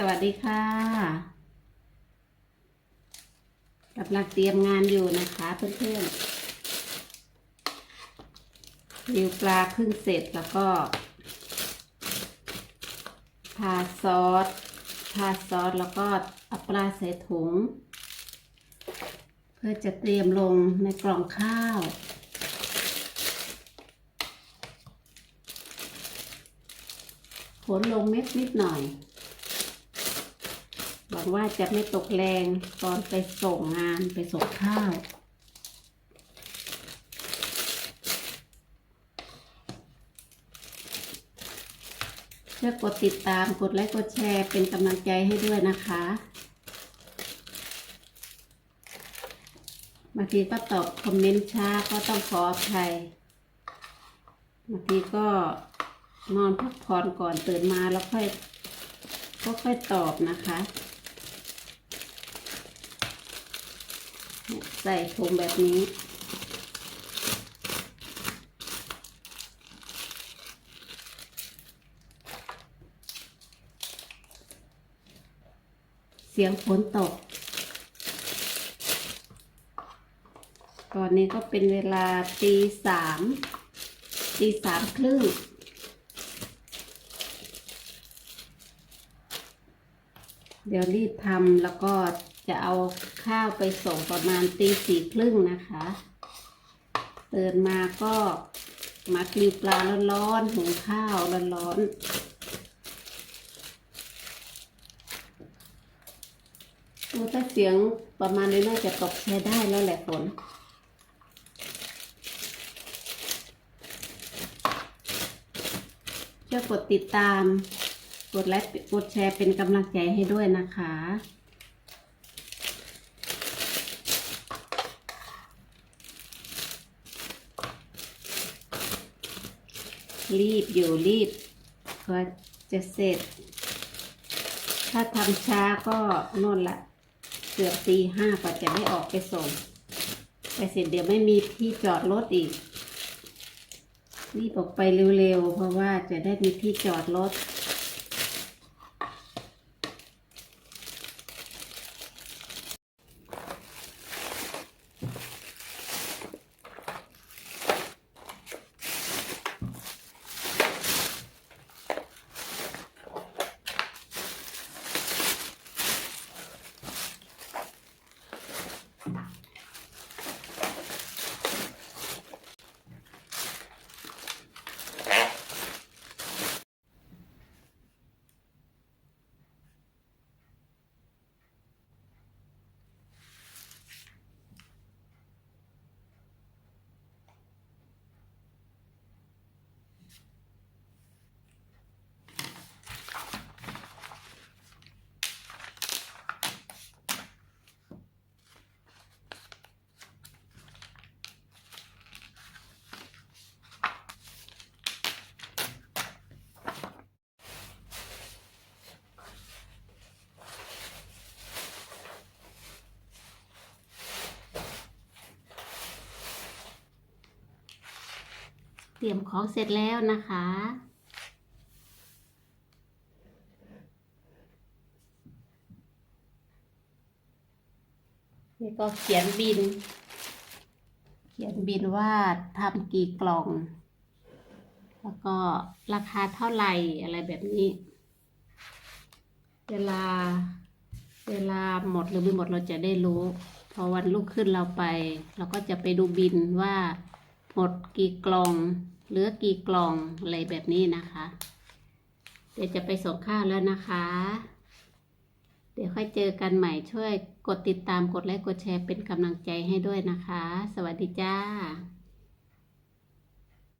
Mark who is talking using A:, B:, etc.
A: สวัสดีค่ะกำลังเตรียมงานอยู่นะคะเพื่อนๆริวปลาครึ่งเสร็จแล้วก็ทาซอสทาซอสแล้วก็เอาปลาใส่ถุง เพื่อจะเตรียมลงในกล่องข้าวฝนลงเม็ดนิดหน่อย หวังว่าจะไม่ตกแรงตอนไปส่งงานไปส่งข้าว ช่วยกดติดตามกดไลค์กดแชร์เป็นกำลังใจให้ด้วยนะคะบางทีก็ตอบคอมเมนต์ช้าก็ต้องขออภัยบางทีก็นอนพักผ่อนก่อนตื่นมาแล้วค่อยก็ค่อยตอบนะคะ ใส่ถุงแบบนี้ เสียงฝนตก ตอนนี้ก็เป็นเวลาตีสามตีสามครึ่งเดี๋ยวรีบทำแล้วก็ จะเอาข้าวไปส่งประมาณตีสี่ครึ่งนะคะเตือนมาก็มากรีบปลาร้อนๆหุงข้าวร้อนๆดูถ้าเสียงประมาณนี้น่าจะตกใช้ได้แล้วแหละฝนช่วยกดติดตาม กดไลค์ กดแชร์เป็นกำลังใจให้ด้วยนะคะ รีบอยู่รีบก็จะเสร็จ ถ้าทำช้าก็น่นละเกือบตีห้ากว่าจะได้ออกไปส่ง ไปเสร็จเดี๋ยวไม่มีที่จอดรถอีก รีบออกไปเร็วๆ เพราะว่าจะได้มีที่จอดรถ เตรียมของเสร็จแล้วนะคะ นี่ก็เขียนบิน เขียนบินว่าทำกี่กล่อง แล้วก็ราคาเท่าไหร่อะไรแบบนี้ เวลาเวลาหมดหรือไม่หมดเราจะได้รู้ พอวันลุกขึ้นเราไป เราก็จะไปดูบินว่า หมดกี่กล่อง เหลือกี่กล่องอะไรแบบนี้นะคะ เดี๋ยวจะไปส่งข้าวแล้วนะคะ เดี๋ยวค่อยเจอกันใหม่ช่วยกดติดตามกดไลค์กดแชร์เป็นกำลังใจให้ด้วยนะคะ สวัสดีจ้า